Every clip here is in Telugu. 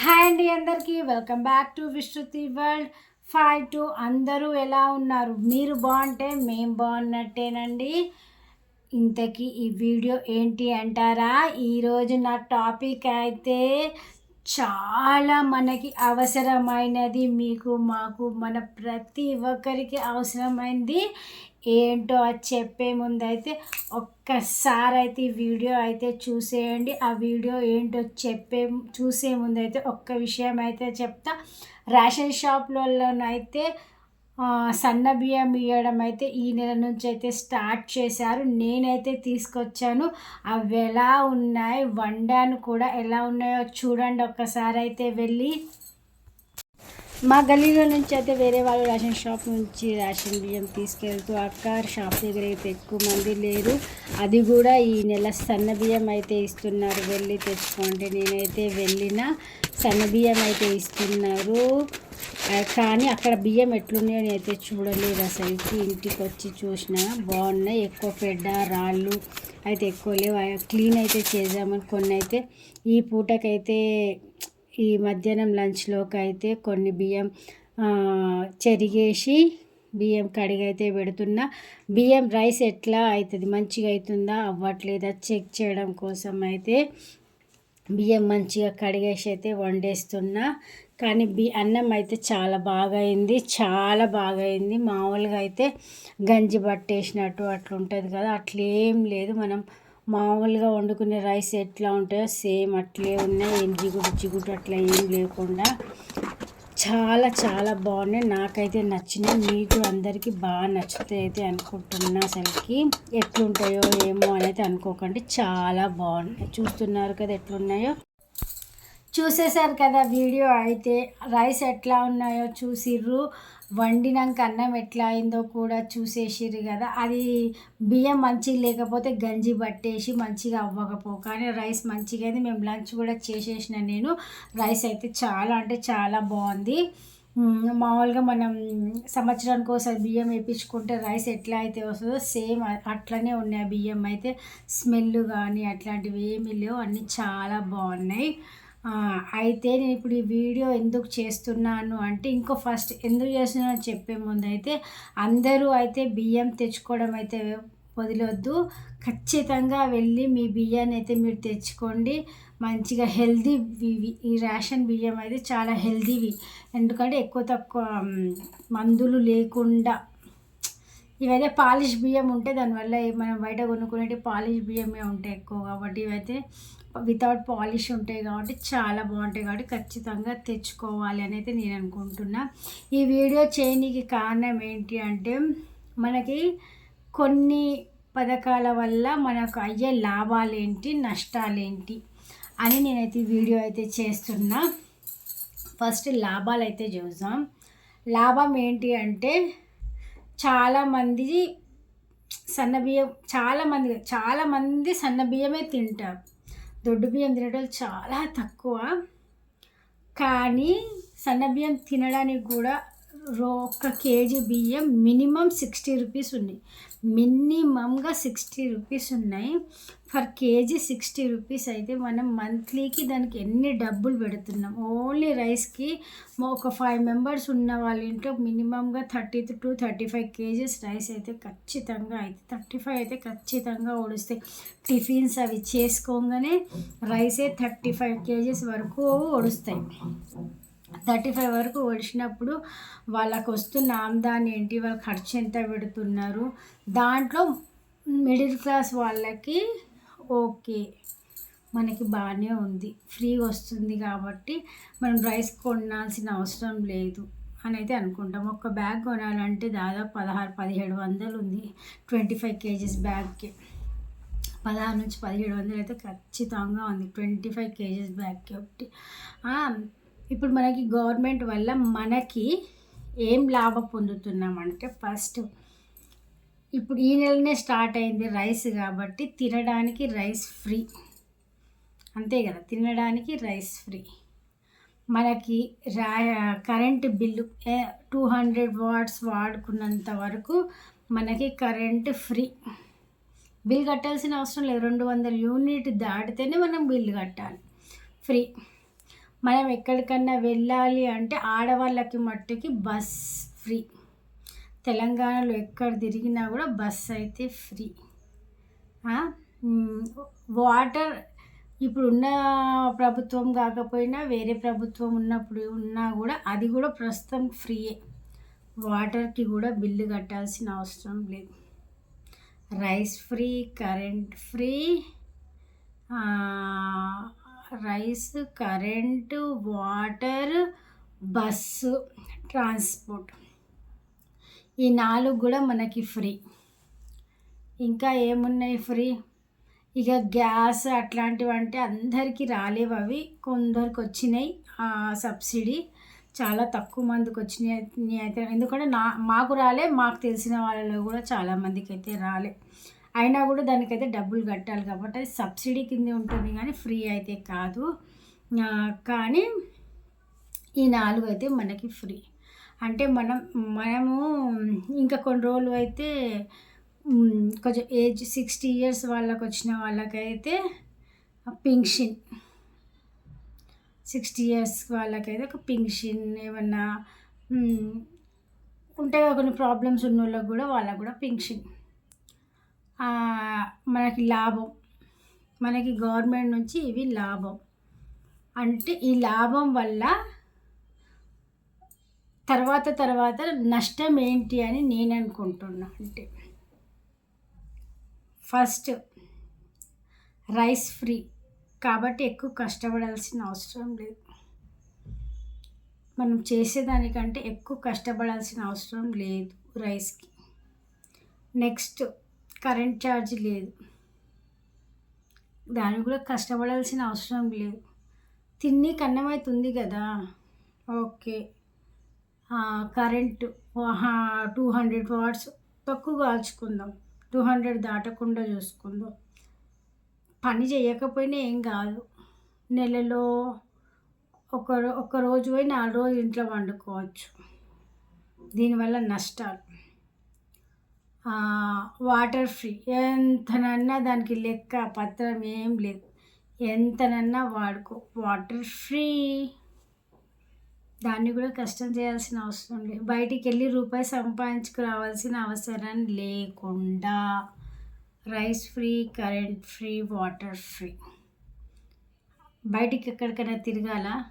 హాయ్ అండి అందరికీ. Welcome back to Vishruthi world. Five two అందరూ ఎలా ఉన్నారు? మీరు బాగుంటే మేము బాగున్నట్టేనండి. ఇంతకీ ఈ వీడియో ఏంటి అంటారా? ఈరోజు నా టాపిక్ అయితే చాలా మనకి అవసరమైనది మీకు మాకు మన ప్రతి ఒక్కరికి అవసరమైంది. ఏంటో అది చెప్పే ముందు అయితే ఒక్కసారి అయితే వీడియో అయితే చూసేయండి. ఆ వీడియో ఏంటో చెప్పే చూసే ముందు అయితే ఒక్క విషయం అయితే చెప్తా. రేషన్ షాప్లలోనైతే సన్న బియ్యం ఇవ్వడం అయితే ఈ నెల నుంచి అయితే స్టార్ట్ చేశారు. నేనైతే తీసుకొచ్చాను. అవి ఎలా ఉన్నాయి? వండాను కూడా ఎలా ఉన్నాయో చూడండి. ఒక్కసారి అయితే వెళ్ళి మా గల్లీలో నుంచి అయితే వేరే వాళ్ళు రేషన్ షాప్ నుంచి రేషన్ బియ్యం తీసుకెళ్తూ అక్క షాప్ దగ్గర అయితే ఎక్కువ మంది లేరు. అది కూడా ఈ నెల సన్న బియ్యం అయితే ఇస్తున్నారు. వెళ్ళి తెచ్చుకోండి. నేనైతే వెళ్ళిన సన్న బియ్యం అయితే ఇస్తున్నారు. కానీ అక్కడ బియ్యం ఎట్లున్నాయో అయితే చూడలేదు అసలుకి. ఇంటికి వచ్చి చూసిన బాగున్నాయి. ఎక్కువ పెడ్డ రాళ్ళు అయితే ఎక్కువ లేవు. క్లీన్ అయితే చేద్దామని కొన్ని అయితే ఈ పూటకైతే ఈ మధ్యాహ్నం లంచ్లోకి అయితే కొన్ని బియ్యం చెరిగేసి బియ్యం కడిగైతే పెడుతున్నా. బియ్యం రైస్ ఎట్లా అవుతుంది మంచిగా అవుతుందా అవ్వట్లేదా? చెక్ చేయడం కోసం అయితే బియ్యం మంచిగా కడిగేసి అయితే వండేస్తున్నా. కానీ బి అన్నం అయితే చాలా బాగా అయింది చాలా బాగా అయింది మామూలుగా అయితే గంజి పట్టేసినట్టు అట్లుంటుంది కదా. అట్లేం లేదు. మనం మామూలుగా వండుకునే రైస్ ఎట్లా ఉంటాయో సేమ్ అట్లే ఉన్నాయి. ఏం జిగుడు జిగుడు అట్లా ఏం లేకుండా చాలా చాలా బాగున్నాయి. నాకైతే నచ్చినాయి. మీకు అందరికీ బాగా నచ్చుతాయి అయితే అనుకుంటున్నా అసలుకి. ఎట్లుంటాయో ఏమో అనేది అనుకోకండి. చాలా బాగున్నాయి. చూస్తున్నారు కదా ఎట్లున్నాయో. చూసేశారు కదా వీడియో అయితే. రైస్ ఎట్లా ఉన్నాయో చూసిర్రు. వండినాక అన్నం ఎట్లా అయిందో కూడా చూసేసిర్రు కదా. అది బియ్యం మంచిగా లేకపోతే గంజి పట్టేసి మంచిగా అవ్వకపో. కానీ రైస్ మంచిగా అయింది. మేము లంచ్ కూడా చేసేసిన నేను. రైస్ అయితే చాలా అంటే చాలా బాగుంది. మామూలుగా మనం సంవత్సరానికి ఒకసారి బియ్యం వేయించుకుంటే రైస్ ఎట్లా అయితే వస్తుందో సేమ్ అట్లనే ఉన్నాయి బియ్యం అయితే. స్మెల్ కానీ అట్లాంటివి ఏమీ లేవు. అన్నీ చాలా బాగున్నాయి. అయితే నేను ఇప్పుడు ఈ వీడియో ఎందుకు చేస్తున్నాను అంటే ఇంకో ఫస్ట్ ఎందుకు చేస్తున్నాను చెప్పే ముందు అయితే అందరూ అయితే బియ్యం తెచ్చుకోవడం అయితే వదిలొద్దు. ఖచ్చితంగా వెళ్ళి మీ బియ్యాన్ని అయితే మీరు తెచ్చుకోండి. మంచిగా హెల్దీ ఈ రేషన్ బియ్యం అయితే చాలా హెల్దీవి. ఎందుకంటే ఎక్కువ తక్కువ మందులు లేకుండా ఇవైతే పాలిష్ బియ్యం ఉంటే దానివల్ల మనం బయట కొనుక్కునేటి పాలిష్ బియ్యమే ఉంటాయి ఎక్కువ కాబట్టి ఇవైతే వితౌట్ పాలిష్ ఉంటాయి కాబట్టి చాలా బాగుంటాయి కాబట్టి ఖచ్చితంగా తెచ్చుకోవాలి అని అయితే నేను అనుకుంటున్నా. ఈ వీడియో చేయడానికి కారణం ఏంటి అంటే మనకి కొన్ని పథకాల వల్ల మనకు అయ్యే లాభాలేంటి నష్టాలేంటి అని నేనైతే వీడియో అయితే చేస్తున్నా. ఫస్ట్ లాభాలు అయితే చూద్దాం. లాభం ఏంటి అంటే చాలామంది సన్నబియ్యం చాలామంది చాలామంది సన్నబియ్యమే తింటారు. దొడ్డు బియ్యం తినడం చాలా తక్కువ. కానీ సన్న బియ్యం తినడానికి కూడా ఒక కేజీ బియ్యం మినిమం సిక్స్టీ రూపీస్ ఉన్నాయి మినిమంగా సిక్స్టీ రూపీస్ ఉన్నాయి. ఫర్ కేజీ సిక్స్టీ రూపీస్ అయితే మనం మంత్లీకి దానికి ఎన్ని డబ్బులు పెడుతున్నాం? ఓన్లీ రైస్కి ఒక ఫైవ్ మెంబర్స్ ఉన్న వాళ్ళ ఇంట్లో మినిమంగా thirty two thirty five kgs rice అయితే ఖచ్చితంగా అయితే థర్టీ ఫైవ్ అయితే ఖచ్చితంగా ఓడిస్తాయి. టిఫిన్స్ అవి చేసుకోగానే రైసే థర్టీ ఫైవ్ కేజీస్ వరకు ఒడుస్తాయి థర్టీ ఫైవ్ వరకు వచ్చినప్పుడు వాళ్ళకు వస్తున్న ఆమ్దాని ఏంటి వాళ్ళ ఖర్చు ఎంత పెడుతున్నారు దాంట్లో మిడిల్ క్లాస్ వాళ్ళకి ఓకే మనకి బాగానే ఉంది ఫ్రీగా వస్తుంది కాబట్టి మనం రైస్ కొనాల్సిన అవసరం లేదు అని అయితే అనుకుంటాం. ఒక బ్యాగ్ కొనాలంటే దాదాపు పదహారు పదిహేడు వందలు ఉంది ట్వంటీ ఫైవ్ కేజీస్ బ్యాగ్కి. పదహారు నుంచి పదిహేడు వందలు అయితే ఖచ్చితంగా ఉంది ట్వంటీ ఫైవ్ కేజీస్ బ్యాగ్కి ఒకటి. ఇప్పుడు మనకి గవర్నమెంట్ వల్ల మనకి ఏం లాభం పొందుతున్నామంటే ఫస్ట్ ఇప్పుడు ఈ నెలనే స్టార్ట్ అయింది రైస్ కాబట్టి తినడానికి రైస్ ఫ్రీ. అంతే కదా తినడానికి రైస్ ఫ్రీ. మనకి రా current bill two hundred watts వాడుకున్నంత వరకు మనకి కరెంట్ ఫ్రీ. బిల్ కట్టాల్సిన అవసరం లేదు. రెండు వందల యూనిట్ దాటితేనే మనం బిల్ కట్టాలి. ఫ్రీ. మనం ఎక్కడికన్నా వెళ్ళాలి అంటే ఆడవాళ్ళకి మట్టుకి బస్ ఫ్రీ. తెలంగాణలో ఎక్కడ తిరిగినా కూడా బస్ అయితే ఫ్రీ. వాటర్ ఇప్పుడున్న ప్రభుత్వం కాకపోయినా వేరే ప్రభుత్వం ఉన్నప్పుడు ఉన్నా కూడా అది కూడా ప్రస్తుతం ఫ్రీయే. వాటర్కి కూడా బిల్లు కట్టాల్సిన అవసరం లేదు. Rice free current free rice current water bus transport. ఈ నాలుగు కూడా మనకి ఫ్రీ. ఇంకా ఏమున్నాయి ఫ్రీ? ఇక గ్యాస్ అట్లాంటివి అంటే అందరికీ రాలేవు అవి. కొందరికి వచ్చినాయి సబ్సిడీ. చాలా తక్కువ మందికి వచ్చినాయి అయితే. ఎందుకంటే నా మాకు రాలే మాకు తెలిసిన వాళ్ళలో కూడా చాలామందికి అయితే రాలే. అయినా కూడా దానికైతే డబ్బులు కట్టాలి కాబట్టి అది సబ్సిడీ కింద ఉంటుంది కానీ ఫ్రీ అయితే కాదు. కానీ ఈ నాలుగు అయితే మనకి ఫ్రీ. అంటే మనం మనము ఇంకా కొన్ని రోజులు అయితే కొంచెం ఏజ్ సిక్స్టీ ఇయర్స్ వాళ్ళకి వచ్చిన వాళ్ళకైతే పింక్షన్. సిక్స్టీ ఇయర్స్ వాళ్ళకైతే ఒక పింక్షన్ ఏమన్నా ఉంటాయి కొన్ని ప్రాబ్లమ్స్ ఉన్న వాళ్ళకి కూడా వాళ్ళకు కూడా పింక్షన్. మనకి లాభం. మనకి గవర్నమెంట్ నుంచి ఇవి లాభం. అంటే ఈ లాభం వల్ల తర్వాత తర్వాత నష్టం ఏంటి అని నేను అనుకుంటున్నా. అంటే ఫస్ట్ రైస్ ఫ్రీ. కాబట్టి ఎక్కువ కష్టపడాల్సిన అవసరం లేదు. మనం చేసేదానికంటే ఎక్కువ కష్టపడాల్సిన అవసరం లేదు రైస్కి. నెక్స్ట్ కరెంట్ ఛార్జ్ లేదు. దానికి కూడా కష్టపడాల్సిన అవసరం లేదు. తిని కన్నమవుతుంది కదా. Okay. Current two hundred watts తక్కువ కాల్చుకుందాం. టూ హండ్రెడ్ దాటకుండా చూసుకుందాం. పని చేయకపోయినా ఏం కాదు. నెలలో ఒక ఒక రోజు పోయి నాలుగు రోజు ఇంట్లో వండుకోవచ్చు. దీనివల్ల నష్టాలు. వాటర్ ఫ్రీ ఎంతనన్నా దానికి లెక్క పత్రం ఏం లేదు. ఎంతనన్నా వాడుకో. వాటర్ ఫ్రీ దాన్ని కూడా కష్టం చేయాల్సిన అవసరం లేదు. బయటికి వెళ్ళి రూపాయి సంపాదించుకురావాల్సిన అవసరం లేకుండా rice free current free water free బయటికి ఎక్కడికైనా తిరగాల?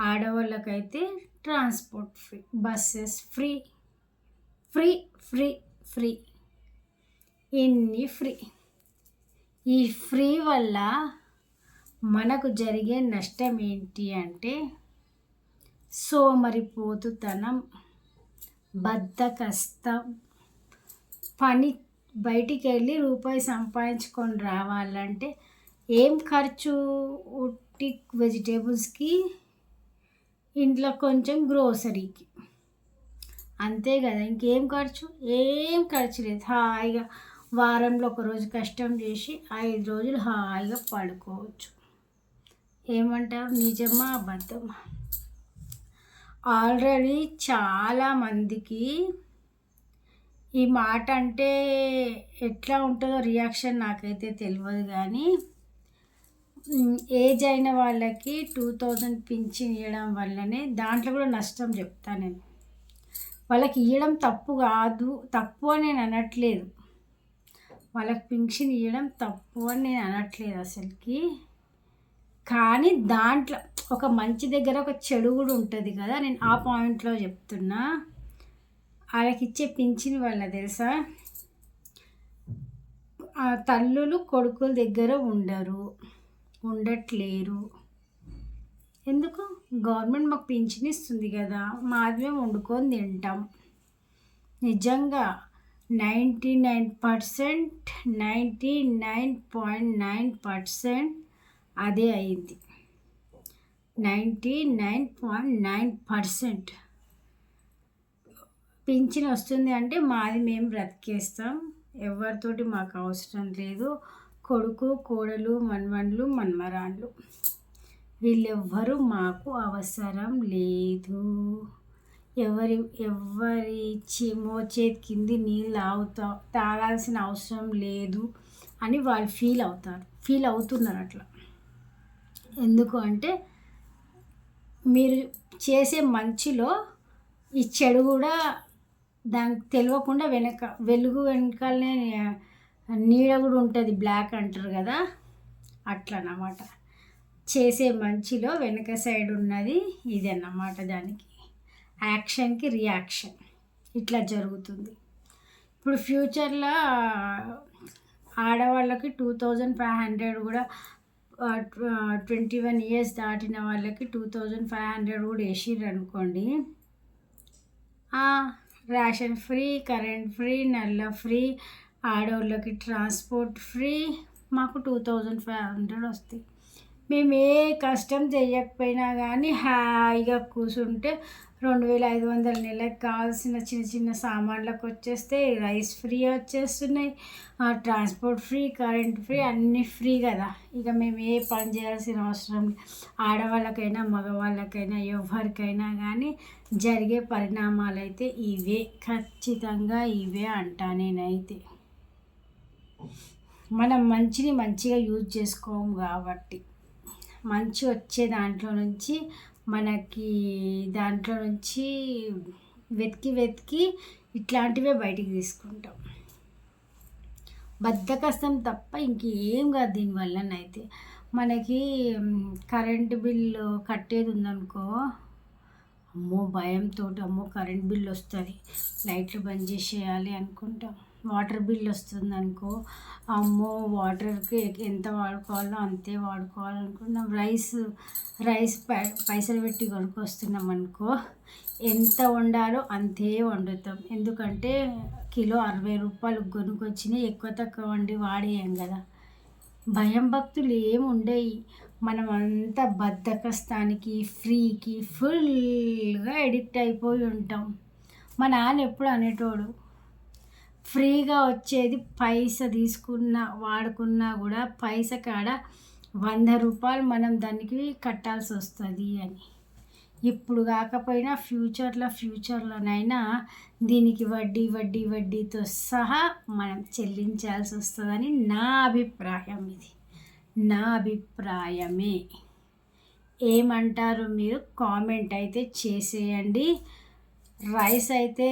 ఆడవాళ్ళకైతే transport free buses free free free free. ఇన్ని ఫ్రీ. ఈ ఫ్రీ వల్ల మనకు జరిగే నష్టం ఏంటి అంటే సోమరిపోతుతనం బద్ధకస్తం పని బయటికి వెళ్ళి రూపాయి సంపాదించుకొని రావాలంటే ఏం ఖర్చు? ఉట్టి వెజిటేబుల్స్కి ఇంట్లో కొంచెం గ్రోసరీకి. అంతే కదా ఇంకేం ఖర్చు? ఏం ఖర్చు లేదు. హాయిగా వారంలో ఒక రోజు కష్టం చేసి ఐదు రోజులు హాయిగా పడుకోవచ్చు. ఏమంటారు నిజమా? అబద్ధమా? ఆల్రెడీ చాలామందికి ఈ మాట అంటే ఎట్లా ఉంటుందో రియాక్షన్ నాకైతే తెలియదు కానీ ఏజ్ అయిన వాళ్ళకి టూ థౌజండ్ పింఛన్ ఇవ్వడం వల్లనే దాంట్లో కూడా నష్టం చెప్తాను నేను. వాళ్ళకి ఇవ్వడం తప్పు కాదు తప్పు అని నేను అనట్లేదు. వాళ్ళకి పింఛన్ ఇవ్వడం తప్పు అని నేను అనట్లేదు అసలుకి. కానీ దాంట్లో ఒక మంచి దగ్గర ఒక చెడు కూడా ఉంటుంది కదా నేను ఆ పాయింట్లో చెప్తున్నా. వాళ్ళకి ఇచ్చే పింఛన్ వల్ల తెలుసా? తల్లులు కొడుకుల దగ్గర ఉండరు ఉండట్లేరు. ఎందుకు? గవర్నమెంట్ మాకు పింఛన్ ఇస్తుంది కదా మాది మేము వండుకొని తింటాం. నిజంగా ninety nine percent ninety nine point nine percent అదే అయింది. Ninety nine point nine percent. Pension వస్తుంది అంటే మాది మేము బ్రతికేస్తాం. ఎవరితోటి మాకు అవసరం లేదు. కొడుకు కోడలు మన్మన్లు మన్మరాన్లు. వీళ్ళెవ్వరూ మాకు అవసరం లేదు. ఎవరి ఎవరి మోచేతి కింది నీళ్ళు తాగుతా తాగాల్సిన అవసరం లేదు అని వాళ్ళు ఫీల్ అవుతారు. ఫీల్ అవుతున్నారు అట్లా. ఎందుకు అంటే మీరు చేసే మంచిలో ఈ చెడు కూడా దానికి తెలియకుండా వెనక వెలుగు వెనకాలనే నీడ కూడా ఉంటుంది బ్లాక్ అంటారు కదా అట్లనమాట. అన్నమాట చేసే మంచిలో వెనక సైడ్ ఉన్నది ఇది అన్నమాట దానికి. యాక్షన్కి రియాక్షన్. ఇట్లా జరుగుతుంది. ఇప్పుడు ఫ్యూచర్లో ఆడవాళ్ళకి టూ థౌజండ్ ఫైవ్ హండ్రెడ్ కూడా ట్వంటీ వన్ ఇయర్స్ దాటిన వాళ్ళకి టూ థౌజండ్ ఫైవ్ హండ్రెడ్ కూడా వేసిర్రు అనుకోండి. రేషన్ ఫ్రీ కరెంట్ ఫ్రీ నల్ల ఫ్రీ ఆడవాళ్ళకి ట్రాన్స్పోర్ట్ ఫ్రీ మాకు టూ థౌజండ్ ఫైవ్ హండ్రెడ్ వస్తాయి. మేము ఏ కష్టం చేయకపోయినా కానీ హాయిగా కూర్చుంటే రెండు వేల ఐదు వందల నెలకు కావాల్సిన చిన్న చిన్న సామాన్లకు వచ్చేస్తే రైస్ ఫ్రీ వచ్చేస్తున్నాయి. ట్రాన్స్పోర్ట్ ఫ్రీ కరెంట్ ఫ్రీ అన్నీ ఫ్రీ కదా. ఇక మేము ఏ పని చేయాల్సిన అవసరం ఆడవాళ్ళకైనా మగవాళ్ళకైనా ఎవరికైనా కానీ జరిగే పరిణామాలు అయితే ఇవే. ఖచ్చితంగా ఇవే అంటా నేనైతే. మనం మంచిని మంచిగా యూజ్ చేసుకోము కాబట్టి. మంచి వచ్చే దాంట్లో నుంచి మనకి దాంట్లో నుంచి వెతికి వెతికి ఇట్లాంటివే బయటికి తీసుకుంటాం. బద్దకస్తం తప్ప ఇంకేం కాదు దీనివల్లనైతే మనకి కరెంటు బిల్లు కట్టేది ఉందనుకో అమ్మో భయంతో అమ్మో కరెంట్ బిల్ వస్తుంది. లైట్లు బంద్ చేసేయాలి అనుకుంటాం. వాటర్ బిల్ వస్తుంది అనుకో అమ్మో వాటర్కి ఎంత వాడుకోవాలో అంతే వాడుకోవాలనుకున్నాం. రైస్ రైస్ పై పైసలు పెట్టి కొనుక్కొస్తున్నాం అనుకో ఎంత వండాలో అంతే వండుతాం. ఎందుకంటే కిలో అరవై రూపాయలు కొనుక్కొచ్చినాయి ఎక్కువ తక్కువ వండి వాడేయం కదా. భయం భక్తులు ఏమి ఉండేవి మనం అంతా బద్దకస్తానికి ఫ్రీకి ఫుల్గా ఎడిక్ట్ అయిపోయి ఉంటాం. మా నాన్న ఎప్పుడు అనేటోడు ఫ్రీగా వచ్చేది పైస తీసుకున్న వాడుకున్నా కూడా పైస కాడ వంద రూపాయలు మనం దానికి కట్టాల్సి వస్తుంది అని. ఇప్పుడు కాకపోయినా ఫ్యూచర్లో ఫ్యూచర్లోనైనా దీనికి వడ్డీ వడ్డీ వడ్డీతో సహా మనం చెల్లించాల్సి వస్తుందని నా అభిప్రాయం ఇది. నా అభిప్రాయమే. ఏమంటారు మీరు కామెంట్ అయితే చేసేయండి. రైస్ అయితే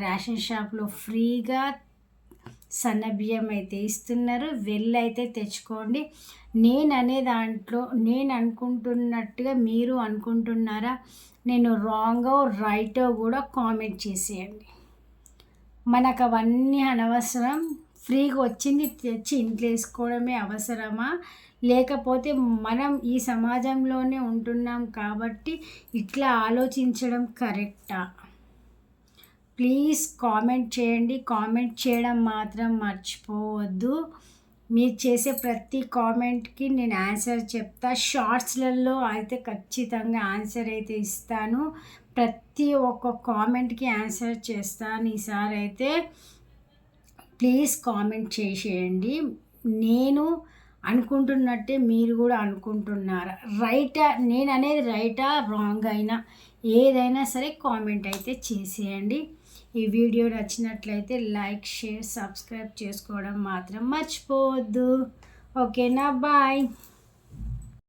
రేషన్ షాప్లో ఫ్రీగా సన్నబియ్యం అయితే ఇస్తున్నారు. వెళ్ళి అయితే తెచ్చుకోండి. నేను అనే దాంట్లో నేను అనుకుంటున్నట్టుగా మీరు అనుకుంటున్నారా? నేను రాంగో రైటో కూడా కామెంట్ చేసేయండి. మనకు అవన్నీ అనవసరం. ఫ్రీగా వచ్చింది తెచ్చి ఇంట్లో వేసుకోవడమే అవసరమా? లేకపోతే మనం ఈ సమాజంలోనే ఉంటున్నాం కాబట్టి ఇట్లా ఆలోచించడం కరెక్టా? ప్లీజ్ కామెంట్ చేయండి. కామెంట్ చేయడం మాత్రం మర్చిపోవద్దు. మీరు చేసే ప్రతి కామెంట్కి నేను ఆన్సర్ చెప్తా. షార్ట్స్లలో అయితే ఖచ్చితంగా ఆన్సర్ అయితే ఇస్తాను. ప్రతి ఒక్క కామెంట్కి ఆన్సర్ చేస్తాను ఈసారి అయితే. ప్లీజ్ కామెంట్ చేసేయండి. నేను అనుకుంటున్నట్టే మీరు కూడా అనుకుంటున్నారా. రైటా నేను అనేది రైటా రాంగ్ అయినా ఏదైనా సరే కామెంట్ అయితే చేసేయండి. ఈ వీడియో నచ్చినట్లయితే లైక్ షేర్ సబ్స్క్రైబ్ చేసుకోవడం మాత్రం మర్చిపోవద్దు. ఓకేనా? బాయ్.